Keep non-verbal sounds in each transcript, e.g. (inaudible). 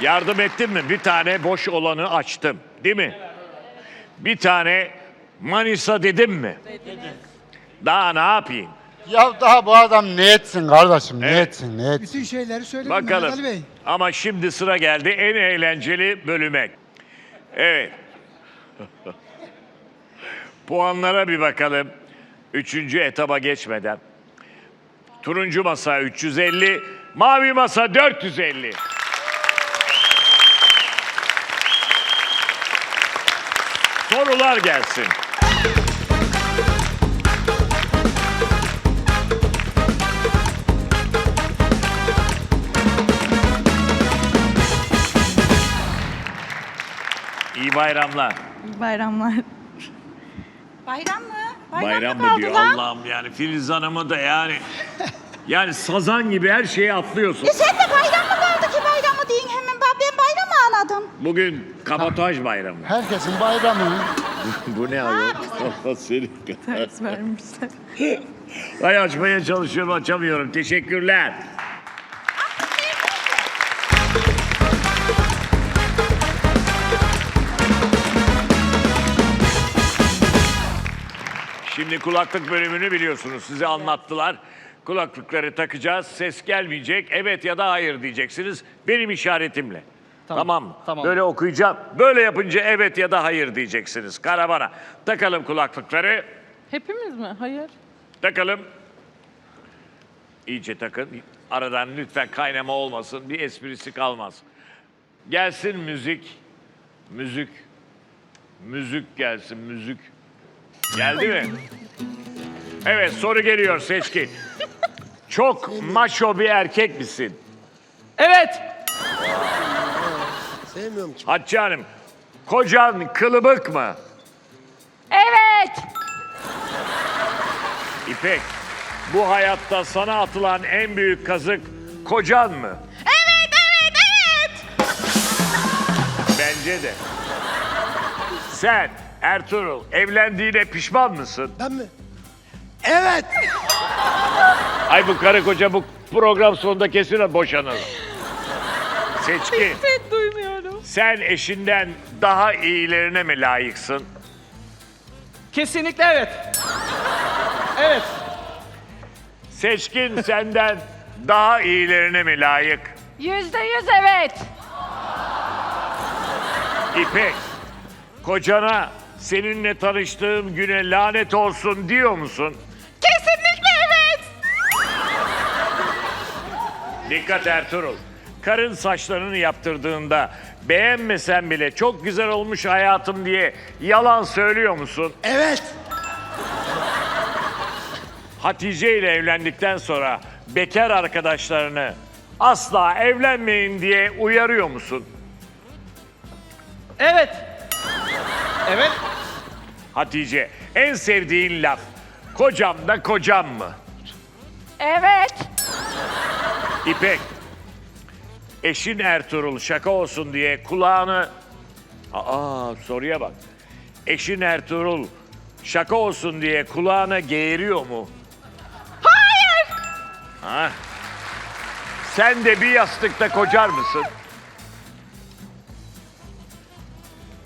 Yardım ettin mi? Bir tane boş olanı açtım. Değil mi? Bir tane Manisa dedim mi? Daha ne yapayım? Ya daha bu adam ne etsin kardeşim? Ne Evet. etsin? Ne etsin? Bütün şeyleri söyledim Mehmet Ali Bakalım. Bey. Ama şimdi sıra geldi en eğlenceli bölüme. Evet. (laughs) Puanlara bir bakalım. Üçüncü etaba geçmeden. Turuncu masa 350, mavi masa 450. Sorular gelsin. İyi bayramlar. Bayramlar. Bayram mı? Bayram mı mı diyor lan? Allah'ım yani Filiz Hanım'ı da yani yani sazan gibi her şeyi atlıyorsun. E sen de bayram mı kaldı ki bayramı deyin hemen. Bak Ben bayramı anladım. Bugün kabotaj bayramı. Herkesin bayramı. (laughs) Bu ne ayol? Allah seni Ters vermişler. (laughs) Ay açmaya çalışıyorum açamıyorum. Teşekkürler. Şimdi kulaklık bölümünü biliyorsunuz. Size anlattılar. Kulaklıkları takacağız. Ses gelmeyecek. Evet ya da hayır diyeceksiniz. Benim işaretimle. Tamam, mı? tamam. Böyle okuyacağım. Böyle yapınca evet ya da hayır diyeceksiniz. Karavana. Takalım kulaklıkları. Hepimiz mi? Hayır. Takalım. İyice takın. Aradan lütfen kaynama olmasın. Bir esprisi kalmaz. Gelsin müzik. Müzik. Müzik gelsin müzik. Geldi mi? Evet soru geliyor Seçkin. Çok maço bir erkek misin? Evet. Sevmiyorum ki. Hatice Hanım, kocan kılıbık mı? Evet. İpek, bu hayatta sana atılan en büyük kazık kocan mı? Evet, evet, evet. Bence de. Sen Ertuğrul evlendiğine pişman mısın? Ben mi? Evet. Ay bu karı koca bu program sonunda kesin boşanalım. Duymuyorum. Sen eşinden daha iyilerine mi layıksın? Kesinlikle evet. Evet. Seçkin senden daha iyilerine mi layık? Yüzde yüz evet. İpek, kocana seninle tanıştığım güne lanet olsun diyor musun? Kesinlikle evet. Dikkat Ertuğrul. Karın saçlarını yaptırdığında beğenmesen bile çok güzel olmuş hayatım diye yalan söylüyor musun? Evet. Hatice ile evlendikten sonra bekar arkadaşlarını asla evlenmeyin diye uyarıyor musun? Evet. Evet. Hatice, en sevdiğin laf kocam da kocam mı? Evet. İpek, eşin Ertuğrul şaka olsun diye kulağını... Aa soruya bak. Eşin Ertuğrul şaka olsun diye kulağına geğiriyor mu? Hayır. Ha? Sen de bir yastıkta kocar mısın?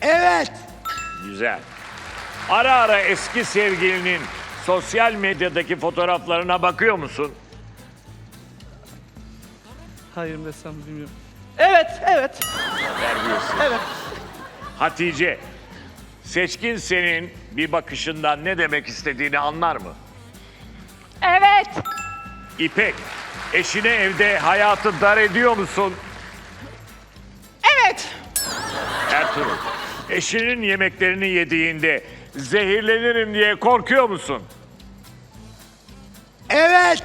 Evet. Güzel. Ara ara eski sevgilinin sosyal medyadaki fotoğraflarına bakıyor musun? Hayır mı desem bilmiyorum. Evet, evet, Terbiyesiz. evet. Hatice, seçkin senin bir bakışından ne demek istediğini anlar mı? Evet. İpek, eşine evde hayatı dar ediyor musun? Evet. Ertuğrul, eşinin yemeklerini yediğinde zehirlenirim diye korkuyor musun? Evet.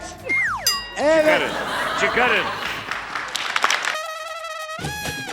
Evet. Çıkarın, çıkarın. Thank (laughs) you.